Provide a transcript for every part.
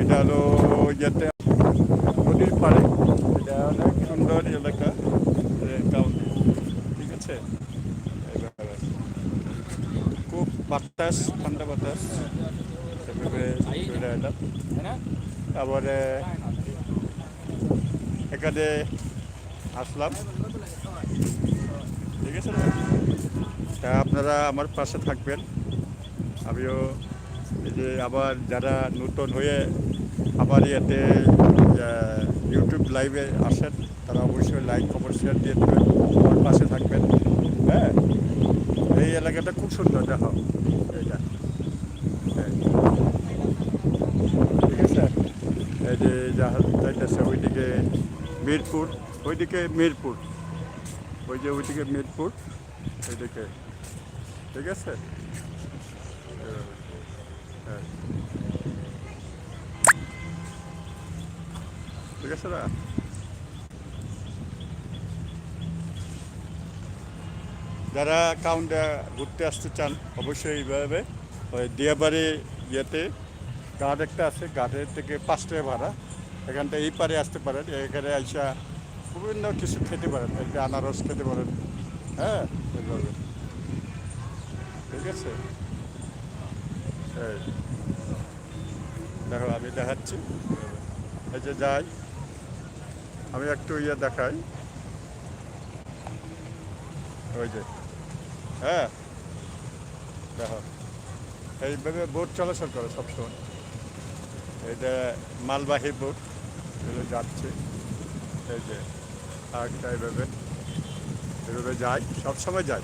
এটা হলো যেতে নদীর পাড়ে এটা অনেক সুন্দর এলাকা ঠিক আছে। খুব বাতাস ঠান্ডা বাতাস এভাবে চলে তারপরে এখানে আসলাম ঠিক আছে তা আপনারা আমার পাশে থাকবেন আমিও যে আবার যারা নতুন হয়ে আবার ইয়েতে ইউটিউব লাইভে আসেন, তারা অবশ্যই লাইক খবর শেয়ার দিয়ে দেবেন, আমার পাশে থাকবেন। হ্যাঁ? এই এলাকাটা খুব সুন্দর, দেখো। এইটা। হ্যাঁ। ঠিক আছে? এই যে জাহাজ যাইতেছে, ওইদিকে মিরপুর ওইদিকে মিরপুর। ওই যে ওইদিকে মিরপুর, ওইদিকে। ঠিক আছে হ্যাঁ। ঠিক আছে না যারা কাউন্টে ঘুরতে আসতে চান, অবশ্যই এইভাবে, ওই দিয়াবাড়ি ইয়েতে ঘাট একটা আছে ঘাটের থেকে পাঁচ টাকা ভাড়া। এখান থেকে এই পারে আসতে পারেন, এখানে আইসা বিভিন্ন কিছু খেতে পারেন একটা আনারস খেতে পারেন হ্যাঁ এইভাবে। ঠিক আছে? দেখো, আমি দেখাচ্ছি। এই যে যাই আমি একটু ইয়ে দেখাই। ওই যে। হ্যাঁ। দেখো। এইভাবে বোট চলাচল করে সবসময়। এটা মালবাহী বোট এগুলো যাচ্ছে। এই যে আরেকটা এইভাবে। এভাবে যাই সবসময় যাই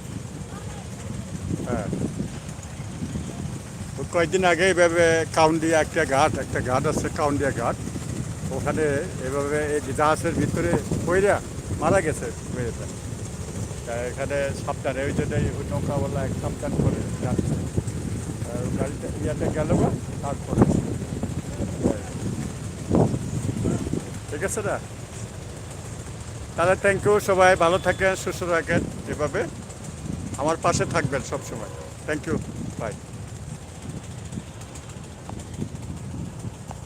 হ্যাঁ। কয়েকদিন আগে এইভাবে কাউন্ডিয়া একটা ঘাট একটা ঘাট আছে কাউন্ডিয়া ঘাট। ওখানে এভাবে এই জাহাজের ভিতরে পইরা মারা গেছে মেয়েটা। তা এখানে সাবধানে, ওই জন্য ওই নৌকাওয়ালা এক সাবধান করে যাচ্ছে। গাড়িটা ইয়াতে গেল বা তারপরে। ঠিক আছে না? তাহলে থ্যাংক ইউ সবাই, ভালো থাকেন, সুস্থ থাকেন, এভাবে আমার পাশে থাকবেন সবসময়। Thank you by